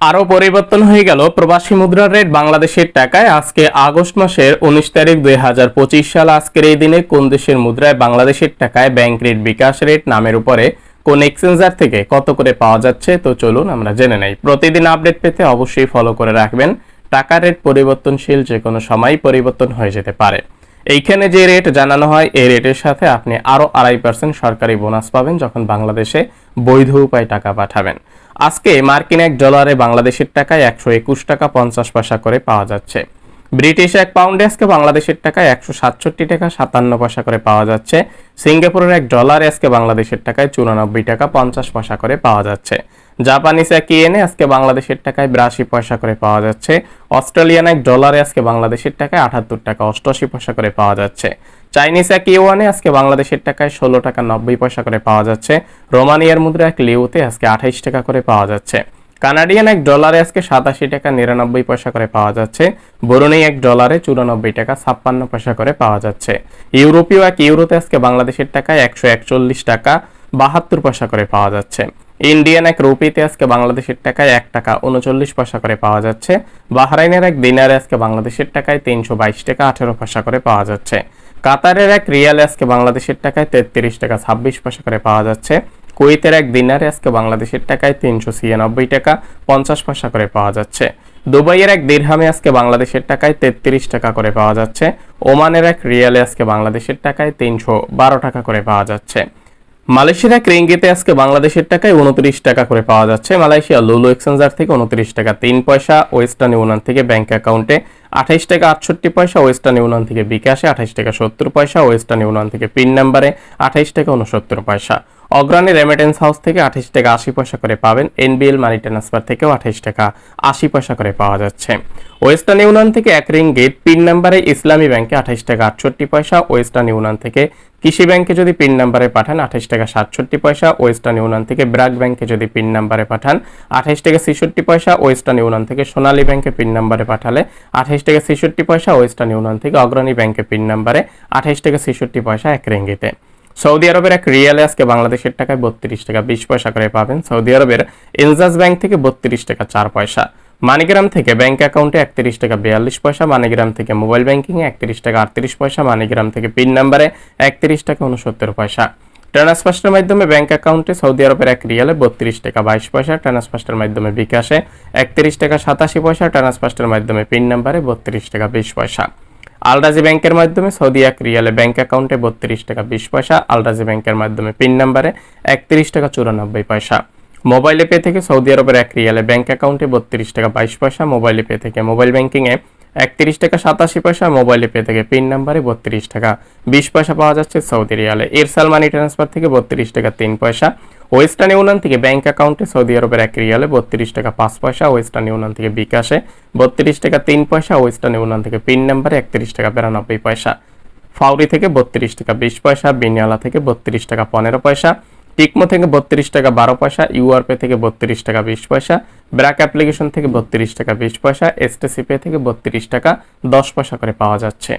আরও পরিবর্তন হয়ে গেল। প্রবাসী মুদ্রার রেট বাংলাদেশের টাকায় আজকে আগস্ট মাসের উনিশ তারিখ দুই হাজার পঁচিশ সাল আজকের এই দিনে কোন দেশের মুদ্রায় বাংলাদেশের টাকায় ব্যাংক রেট বিকাশ রেট নামের উপরে কোন এক্সচেঞ্জার থেকে কত করে পাওয়া যাচ্ছে? তো চলুন আমরা জেনে নেই। প্রতিদিন আপডেট পেতে অবশ্যই ফলো করে রাখবেন। টাকার রেট পরিবর্তনশীল যে কোনো সময় পরিবর্তন হয়ে যেতে পারে। এইখানে যে রেট জানানো হয়, এই রেটের সাথে আপনি আরও আড়াই পার্সেন্ট সরকারি বোনাস পাবেন যখন বাংলাদেশে বৈধ উপায় টাকা পাঠাবেন। আজকে মার্কিন এক ডলারে বাংলাদেশের টাকায় একশো একুশ টাকা পঞ্চাশ পয়সা করে পাওয়া যাচ্ছে। ব্রিটিশ এক পাউন্ডে আজকে বাংলাদেশের টাকায় একশো সাতষট্টি টাকা, সাতান্ন পয়সা করে পাওয়া যাচ্ছে। সিঙ্গাপুরের এক ডলার আজকে বাংলাদেশের টাকায় চুরানব্বই টাকা, পঞ্চাশ পয়সা করে পাওয়া যাচ্ছে। জাপানিজ এক ইয়েনে আজকে বাংলাদেশের টাকায় বিরাশি পয়সা করে পাওয়া যাচ্ছে। অস্ট্রেলিয়ান এক ডলারে আজকে বাংলাদেশের টাকায় আটাত্তর টাকা, অষ্টআশি পয়সা করে পাওয়া যাচ্ছে। চাইনিজ এক ইউয়ানে আজকে বাংলাদেশের টাকায় ষোলো টাকা নব্বই পয়সা করে পাওয়া যাচ্ছে। রোমানিয়ার মুদ্রা এক লিউতে আজকে আঠাইশ টাকা করে পাওয়া যাচ্ছে। কানাডিয়ান এক ডলারে আজকে সাতাশি টাকা নিরানব্বই পয়সা করে পাওয়া যাচ্ছে। বরুণী এক ডলারে চুরানব্বই টাকা ছাপ্পান্ন পয়সা করে পাওয়া যাচ্ছে। ইউরোপীয় এক ইউরোতে আজকে বাংলাদেশের টাকায় একশো একচল্লিশ টাকা বাহাত্তর পয়সা করে পাওয়া যাচ্ছে। ইন্ডিয়ান এক রুপিতে আজকে বাংলাদেশের টাকায় এক টাকা উনচল্লিশ পয়সা করে পাওয়া যাচ্ছে। বাহরাইনের এক দিনারে আজকে বাংলাদেশের টাকায় তিনশো বাইশ টাকা আঠেরো পয়সা করে পাওয়া যাচ্ছে। কাতারের এক রিয়াল আজকে বাংলাদেশের টাকায় তেত্রিশ টাকা, ছাব্বিশ পয়সা করে পাওয়া যাচ্ছে। কুয়েতের এক দিনারে আজকে বাংলাদেশের টাকায় তিনশো ছিয়ানব্বই টাকা, পঞ্চাশ পয়সা করে পাওয়া যাচ্ছে। দুবাইয়ের এক দীর্হামে আজকে বাংলাদেশের টাকায় তেত্রিশ টাকা করে পাওয়া যাচ্ছে। ওমানের এক রিয়ালে আজকে বাংলাদেশের টাকায় তিনশো বারো টাকা করে পাওয়া যাচ্ছে। মালয়েশিয়ার এক আজকে বাংলাদেশের টাকায় উনত্রিশ টাকা করে পাওয়া যাচ্ছে। মালয়েশিয়া লুলু এক্সচেঞ্জার থেকে উনত্রিশ টাকা তিন পয়সা, ওয়েস্টার্ন ইউনিয়ন থেকে ব্যাংক অ্যাকাউন্টে আঠাইশ টাকা আটষট্টি পয়সা, ওয়েস্টার্ন ইউনিয়ন থেকে বিকাশে আঠাইশ টাকা সত্তর পয়সা, ওয়েস্টার্ন ইউনিয়ন থেকে পিন নাম্বারে আঠাইশ টাকা উনসত্তর পয়সা। অগ্রণী রেমিটেন্স হাউস থেকে আঠাইশ টাকা আশি পয়সা করে পাবেন। এনবিএল মানি ট্রান্সফার থেকেও আঠাইশ টাকা আশি পয়সা করে পাওয়া যাচ্ছে। ওয়েস্টার্ন ইউনিয়ন থেকে এক রিং গেট পিন নাম্বারে ইসলামী ব্যাংকে আঠাইশ টাকা আটষট্টি পয়সা, ওয়েস্টার্ন ইউনিয়ন থেকে কৃষি ব্যাংকে যদি পিন নাম্বারে পাঠান আঠাইশ টাকা সাতষট্টি পয়সা, ওয়েস্টার্ন ইউনিয়ন থেকে ব্র্যাক ব্যাংকে যদি পিন নাম্বারে পাঠান আঠাইশ টাকা ছেষট্টি পয়সা, ওয়েস্টার্ন ইউনিয়ন থেকে সোনালী ব্যাংকে পিন নাম্বারে পাঠালে আঠাইশ টাকা ছেষট্টি পয়সা, ওয়েস্টার্ন ইউনিয়ন থেকে অগ্রণী ব্যাংকে পিন নাম্বারে আঠাইশ টাকা ছেষট্টি পয়সা এক রিঙ্গিতে। সৌদি আরবের এক রিয়ালে আজকে বাংলাদেশের টাকায় বত্রিশ টাকা বিশ পয়সা করে পাবেন। সৌদি আরবের ইনজাস ব্যাংক থেকে বত্রিশ টাকা চার পয়সা। মানিগ্রাম থেকে ব্যাংক অ্যাকাউন্টে একত্রিশ টাকা বিয়াল্লিশ পয়সা, মানিগ্রাম থেকে মোবাইল ব্যাংকিংয়ে একত্রিশ টাকা আটত্রিশ পয়সা, মানিগ্রাম থেকে পিন নাম্বারে একত্রিশ টাকা উনসত্তর পয়সা। ট্রান্সফার্স্টের মাধ্যমে ব্যাংক অ্যাকাউন্টে সৌদি আরবের এক রিয়ালে বত্রিশ টাকা বাইশ পয়সা ট্রান্সফার্স্টের মাধ্যমে বিকাশে একত্রিশ টাকা সাতাশি পয়সা ট্রান্সফার্স্টের মাধ্যমে পিন নাম্বারে বত্রিশ টাকা বিশ পয়সা। আলরাজি ব্যাংকের মাধ্যমে সৌদি এক রিয়ালে ব্যাংক অ্যাকাউন্টে বত্রিশ টাকা বিশ পয়সা, আলরাজি ব্যাংকের মাধ্যমে পিন নাম্বারে একত্রিশ টাকা চুরানব্বই পয়সা। মোবাইলে পে থেকে সৌদি আরবের এক রিয়ালে ব্যাংক অ্যাকাউন্টে বত্রিশ টাকা বাইশ পয়সা মোবাইলে পে থেকে মোবাইল ব্যাংকিংয়ে একত্রিশ টাকা সাতাশি পয়সা মোবাইলে পে থেকে পিন নাম্বারে বত্রিশ টাকা বিশ পয়সা পাওয়া যাচ্ছে সৌদি রিয়ালে। এরসাল মানি ট্রান্সফার থেকে বত্রিশ টাকা তিন পয়সা। ওয়েস্টার্ন ইউনিয়ন থেকে ব্যাংক অ্যাকাউন্টে সৌদি আরবের এক রিয়ালে বত্রিশ টাকা পাঁচ পয়সা ওয়েস্টার্ন ইউনিয়ন থেকে বিকাশে বত্রিশ টাকা তিন পয়সা ওয়েস্টার্ন ইউনিয়ন থেকে পিন নাম্বারে একত্রিশ টাকা বিরানব্বই পয়সা। ফাউরি থেকে বত্রিশ টাকা বিশ পয়সা বিনিয়ালা থেকে বত্রিশ টাকা পনেরো পয়সা। টিকমো থেকে বত্রিশ টাকা বারো পয়সা ইউআরপে থেকে বত্রিশ টাকা বিশ পয়সা ব্র্যাক অ্যাপ্লিকেশন থেকে বত্রিশ টাকা বিশ পয়সা এসটিসি পে থেকে বত্রিশ টাকা দশ পয়সা করে পাওয়া যাচ্ছে।